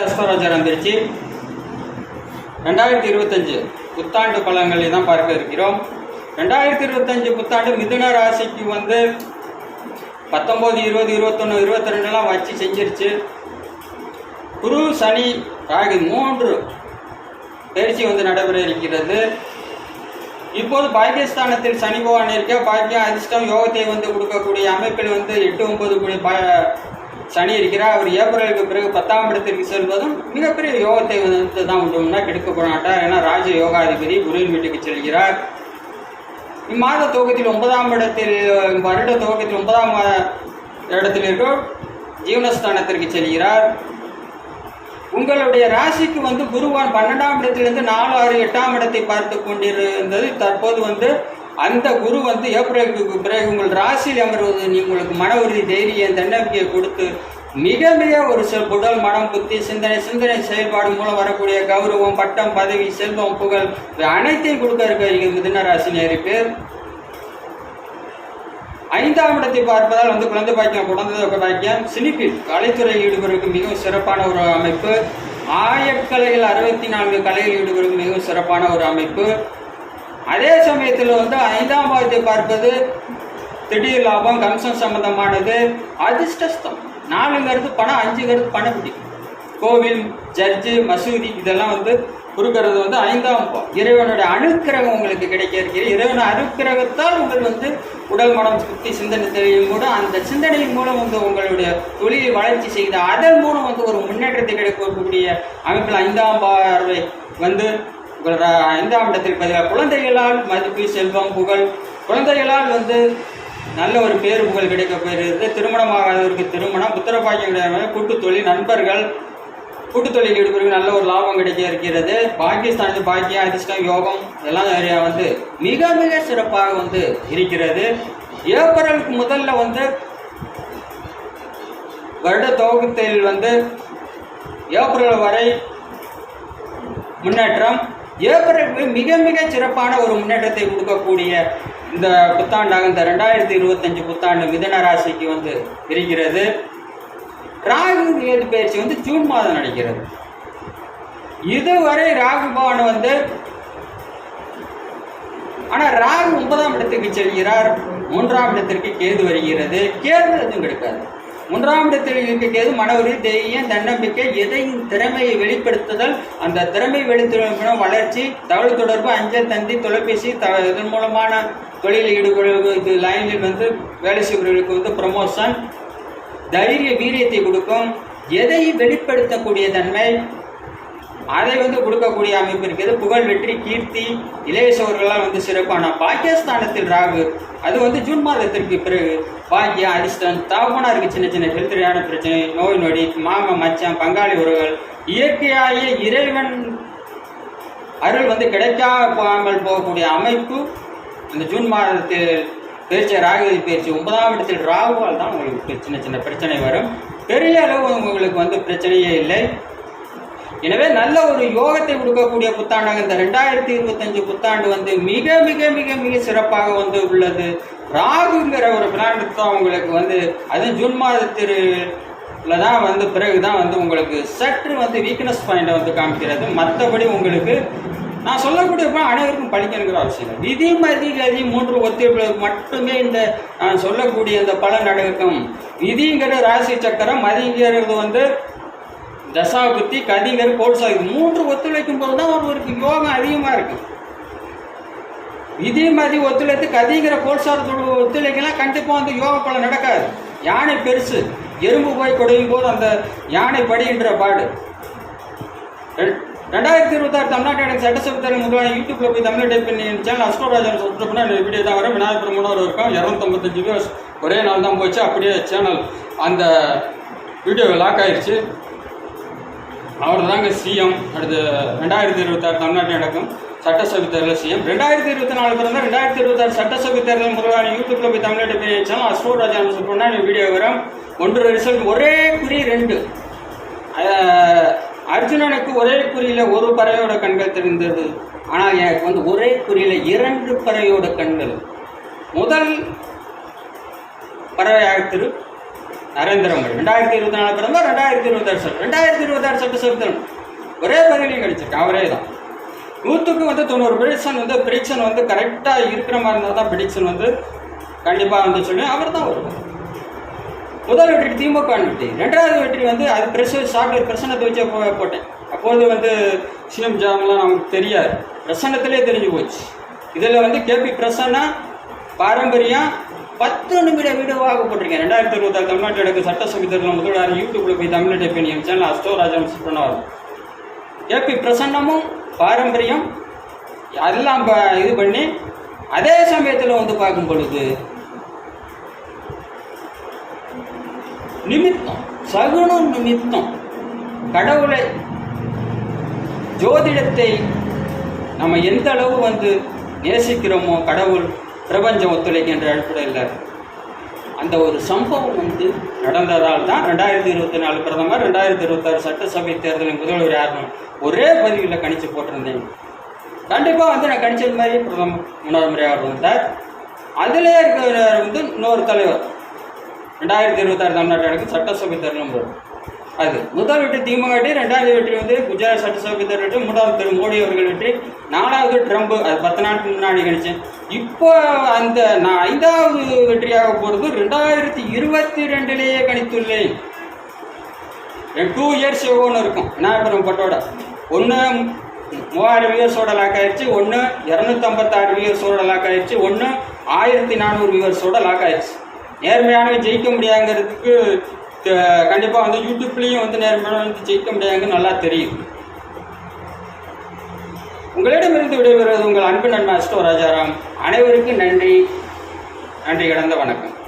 அஸ்வராஜாரம் திருச்சி ரெண்டாயிரத்தி இருபத்தஞ்சு புத்தாண்டு பலன்களை தான் பார்க்க இருக்கிறோம். ரெண்டாயிரத்தி இருபத்தஞ்சு புத்தாண்டு மிதுன ராசிக்கு வந்து பத்தொம்போது இருபது இருபத்தொன்று இருபத்தி ரெண்டுலாம் வச்சு செஞ்சிருச்சு. குரு சனி ராகி மூன்று பயிற்சி வந்து நடைபெற இருக்கிறது. இப்போது பாகிஸ்தானத்தில் சனி பகவான் இருக்க பாக்கியம் அதிர்ஷ்டம் யோகத்தை வந்து கொடுக்கக்கூடிய அமைப்பில் வந்து எட்டு ஒன்பது கூடிய சனி இருக்கிறார் அவர் ஏப்ரலுக்கு பிறகு பத்தாம் இடத்திற்கு செல்வதும் மிகப்பெரிய யோகத்தை வந்து தான் உண்டும்னா கெடுக்க போனாட்டார் ஏன்னா ராஜ யோகாதிபதி குருவின் வீட்டுக்கு செல்கிறார். இம்மாத துவக்கத்தில் ஒன்பதாம் இடத்தில் வருட துவக்கத்தில் ஒன்பதாம் இடத்தில் இருக்கும் ஜீவனஸ்தானத்திற்கு செல்கிறார். உங்களுடைய ராசிக்கு வந்து குருவான் பன்னெண்டாம் இடத்திலிருந்து நாலு ஆறு எட்டாம் இடத்தை பார்த்து கொண்டிருந்தது. தற்போது வந்து அந்த குரு வந்து ஏப்ரலுக்கு பிறகு உங்கள் ராசியில் அமர்வது நீ உங்களுக்கு மன உறுதி தைரியம் தன்னம்பிக்கையை கொடுத்து மிக மிக ஒரு செல் உடல் மனம் புத்தி சிந்தனை சிந்தனை செயல்பாடு மூலம் வரக்கூடிய கௌரவம் பட்டம் பதவி செல்வம் புகழ் இது அனைத்தையும் கொடுக்க இருக்க மிதுன ராசி பேர். ஐந்தாம் இடத்தை பார்ப்பதால் வந்து குழந்தை பாக்கியம் குழந்தை பாக்கியம் சினிப்பில் கலைத்துறையில் ஈடுபடுவதற்கு மிகவும் சிறப்பான ஒரு அமைப்பு. ஆயக்கலைகள் அறுபத்தி நான்கு கலையில் ஈடுபடுவதற்கு மிகவும் சிறப்பான ஒரு அமைப்பு. அதே சமயத்தில் வந்து ஐந்தாம் பாவத்தை பார்ப்பது திடீர் லாபம் கம்சம் சம்பந்தமானது அதிர்ஷ்டஸ்தம். நாலுங்கிறது பணம் அஞ்சுங்கிறது பணப்பிடி. கோவில் ஜட்ஜு மசூதி இதெல்லாம் வந்து கொடுக்கறது வந்து ஐந்தாம் பாவம். இறைவனுடைய அணுக்கிரகம் உங்களுக்கு கிடைக்க இருக்கிறது. இறைவன் அணுக்கிரகத்தால் உங்கள் வந்து உடல் மனம் சுத்தி சிந்தனை தெரியும் கூட அந்த சிந்தனையின் மூலம் வந்து உங்களுடைய தொழிலை வளர்ச்சி செய்து அதன் மூலம் வந்து ஒரு முன்னேற்றத்தை கிடைக்கக்கூடிய அமைப்பில் ஐந்தாம் பார்வை வந்து ஐந்தாம் இடத்தில் பதிலாக குழந்தைகளால் மதிப்பு செல்வம் புகழ். குழந்தைகளால் வந்து நல்ல ஒரு பேர் புகழ் கிடைக்க பெறுகிறது திருமணமாகாதவருக்கு திருமணம் புத்திரபாக்கியம் கூட்டு தொழில் நண்பர்கள் கூட்டு தொழில் ஈடுபடுவதற்கு நல்ல ஒரு லாபம் கிடைக்க இருக்கிறது. பாகிஸ்தானுக்கு பாக்கியம் அதிர்ஷ்டம் யோகம் எல்லாம் நிறைய வந்து மிக மிக சிறப்பாக வந்து இருக்கிறது. ஏப்ரலுக்கு முதல்ல வந்து வருட துவக்கத்தில் வந்து ஏப்ரல் வரை முன்னேற்றம் ஏப்ரலுக்கு மிக மிக சிறப்பான ஒரு முன்னேற்றத்தை கொடுக்கக்கூடிய இந்த புத்தாண்டாக இந்த ரெண்டாயிரத்தி இருபத்தஞ்சு புத்தாண்டு மிதன ராசிக்கு வந்து இருக்கிறது. ராகு கேது பயிற்சி வந்து ஜூன் மாதம் நடக்கிறது இதுவரை ராகு பவன் வந்து ஆனால் ராகு ஒன்பதாம் இடத்துக்கு செல்கிறார். மூன்றாம் இடத்திற்கு கேது வருகிறது. கேது எதுவும் கிடைக்காது. மூன்றாம் இடத்தில் இருக்க மனவரி தைரியம் தன்னம்பிக்கை எதையும் திறமையை வெளிப்படுத்துதல். அந்த திறமை வெளிப்படுத்தின வளர்ச்சி தகவல் தொடர்பு அஞ்சல் தந்தி தொலைபேசி த இதன் மூலமான தொழிலில் ஈடுபடுவது இது லைனில் வந்து வேலை செய்பவர்களுக்கு வந்து ப்ரமோஷன் தைரிய வீரியத்தை கொடுக்கும். எதை வெளிப்படுத்தக்கூடிய தன்மை அதை வந்து கொடுக்கக்கூடிய அமைப்பு இருக்கிறது புகழ் வெற்றி கீர்த்தி இளையசவர்களால் வந்து சிறப்பான பாகிஸ்தானத்தில் ராகு. அது வந்து ஜூன் மாதத்திற்கு பிறகு. பாக்கியம் அதிர்ஷ்டம் தாபனாருக்கு சின்ன சின்ன ஹெல்த் ரீதியான பிரச்சனை நோய் நொடி மாமன் மச்சான் பங்காளி உறவுகள். இயற்கையாக இறைவன் அருள் வந்து கிடைக்காமல் போகக்கூடிய அமைப்பு அந்த ஜூன் மாதத்தில் பேச்சு ராகு பேச்சு. ஒன்பதாம் இடத்தில் ராகுவால் தான் உங்களுக்கு சின்ன சின்ன பிரச்சனை வரும். பெரிய அளவு உங்களுக்கு வந்து பிரச்சனையே இல்லை. எனவே நல்ல ஒரு யோகத்தை கொடுக்கக்கூடிய புத்தாண்டாக இந்த ரெண்டாயிரத்தி இருபத்தஞ்சு புத்தாண்டு வந்து மிக மிக மிக மிக சிறப்பாக வந்து உள்ளது. ராகுங்கிற ஒரு பிளானட் தான் உங்களுக்கு வந்து அதுவும் ஜூன் மாதத்தில தான் வந்து பிறகு தான் வந்து உங்களுக்கு சற்று வந்து வீக்னஸ் பாயிண்டை வந்து காமிக்கிறது. மற்றபடி உங்களுக்கு நான் சொல்லக்கூடிய அனைவருக்கும் படிக்கணுங்கிற அவசியம் விதி மதி கதி மூன்று ஒத்துழைப்புகளுக்கு மட்டுமே இந்த நான் சொல்லக்கூடிய இந்த பல நடக்கும் விதிங்கிற ராசி சக்கரம் மதிங்கிறது வந்து தசாபுத்தி கதிகர் கோல்சா இது மூன்று ஒத்துழைக்கும் போது தான் ஒருவருக்கு யோகம் அதிகமாக இருக்கு. இதே மாதிரி ஒத்துழைத்து கதிங்கிற கோல்சாரத்தோட ஒத்துழைக்கலாம் கண்டிப்பாக வந்து யோக பலன் நடக்காது. யானை பெருசு எறும்பு போய் குடையும் போது அந்த யானை படிகின்ற பாடு. ரெ- ரெண்டாயிரத்தி இருபத்தாறு தமிழ்நாட்டு எனக்கு சட்டசபை தேர்தல் முதலாளி யூடியூப்ல போய் தமிழ் டைப் பண்ணி சேனல் அஸ்ட்ரோராஜன் சொல்லிட்டு பண்ணால் இந்த வீடியோ தான் வரும். விநாயகர் முன்னோர் இருக்கும் இரநூத்தம்பத்தஞ்சு வியூஸ் ஒரே நாள் தான் போச்சு. அப்படியே சேனல் அந்த வீடியோ லாக் ஆயிடுச்சு அவர் தாங்க சிஎம் அடுத்து ரெண்டாயிரத்தி இருபத்தாறு தமிழ்நாட்டில் நடக்கும் சட்டசபை தேர்தல் சிஎம் ரெண்டாயிரத்தி இருபத்தி நாலு பிறந்த ரெண்டாயிரத்தி இருபத்தாறு சட்டசபை தேர்தல் முதலாளி யூடியூப்ல போய் தமிழ்நாட்டு பேச்சாலும் ராஜா சொன்னால் வீடியோ வரும். ஒன்று ரிசல்ட் ஒரே குறி ரெண்டு. அர்ஜுனனுக்கு ஒரே குறியில் ஒரு பறவையோட கண்கள் தெரிந்தது. ஆனால் எனக்கு வந்து ஒரே குறியில் இரண்டு பறவையோட கண்கள். முதல் பறவையாக திரு நரேந்திர மோடி ரெண்டாயிரத்தி இருபத்தி நாலு பிறந்தா ரெண்டாயிரத்தி இருபத்தாறு சட்டம் ரெண்டாயிரத்தி இருபத்தாறு சட்டசபை ஒரே பதவியும் கிடைச்சிருக்கு அவரே தான். நூற்றுக்கு வந்து தொண்ணூறு ப்ரிடிக்ஷன் வந்து ப்ரிடிக்ஷன் வந்து கரெக்டாக இருக்கிற மாதிரி இருந்தால் தான் ப்ரிடிக்ஷன் வந்து கண்டிப்பாக வந்து சொல்லி அவர் தான் வருவார் முதல் வெற்றி திமுக வெற்றி. ரெண்டாவது வெற்றி வந்து அது பிரஸ் சாப்பிட்டு பிரசன்னத்தை வச்சே போட்டேன். அப்போது வந்து சிஎம் ஜாமெலாம் நமக்கு தெரியாது. பிரசன்னத்திலே தெரிஞ்சு போச்சு. இதில் வந்து கேபி பிரசன்னா பாரம்பரியம் பத்து நிமிட வீடியோவாக போட்டிருக்கேன். ரெண்டாயிரத்தி இருபத்தாறு தமிழ்நாட்டு எடுக்க சட்டசபை தேர்தல் முதல்வர் யூடியூப்ல போய் தமிழ் டைப் என் சேனல் அஸ்டோ ராஜா பண்ணார் ஏபி பிரசன்னமும் பாரம்பரியம் அதெல்லாம் இது பண்ணி அதே சமயத்தில் வந்து பார்க்கும் பொழுது நிமித்தம் சகுனம் நிமித்தம் கடவுளை ஜோதிடத்தை நம்ம எந்த அளவு வந்து நேசிக்கிறோமோ கடவுள் பிரபஞ்சம் ஒத்துழைக்கின்ற அடிப்படையில் அந்த ஒரு சம்பவம் வந்து நடந்ததால் தான் ரெண்டாயிரத்தி இருபத்தி நாலு பிரதமர் ரெண்டாயிரத்தி இருபத்தாறு சட்டசபை தேர்தலின் முதல்வர் யாருன்னு ஒரே பதிவில் கணிச்சு போட்டிருந்தேன். கண்டிப்பாக வந்து நான் கணிச்சது மாதிரி பிரதமர் முன்னாள் முறையாக வந்தார். அதிலே இருக்கிற வந்து இன்னொரு தலைவர். ரெண்டாயிரத்தி இருபத்தாறு தமிழ்நாட்டு எனக்கு சட்டசபை தேர்தலும் போது அது முதல் வெற்றி திமுக வெற்றி ரெண்டாவது வெற்றி வந்து குஜராத் சட்டசபை தேர்தல் வெற்றி. மூன்றாவது திரு மோடி அவர்கள் வெற்றி. நாலாவது ட்ரம்ப் அது பத்து நாட்களுக்கு முன்னாடி கணிச்சேன் இப்போ அந்த நான் ஐந்தாவது வெற்றியாக போகிறது ரெண்டாயிரத்தி இருபத்தி ரெண்டுலேயே கணித்துள்ளேன். டூ இயர்ஸ் ஒவ்வொன்று இருக்கும். விநாயகபுரம் பட்டோட? ஒன்று மூவாயிரம் வியூவர்ஸோட லாக் ஆயிடுச்சு ஒன்று இரநூத்தம்பத்தாறு வியூவர்ஸோட லாக் ஆயிடுச்சு ஒன்று ஆயிரத்தி நானூறு வியூவர்ஸோட லாக் ஆயிடுச்சு நேர்மையானவை ஜெயிக்க முடியாங்கிறதுக்கு கண்டிப்பாக வந்து யூடியூப்லேயும் வந்து நேர்மையான வந்து ஜெயிக்க முடியாதுன்னு நல்லா தெரியும். உங்களிடமிருந்து விடைபெறுவது உங்கள் அன்பு நண்பன் அஸ்டோ ராஜாராம். அனைவருக்கும் நன்றி. நன்றி கடந்த வணக்கம்.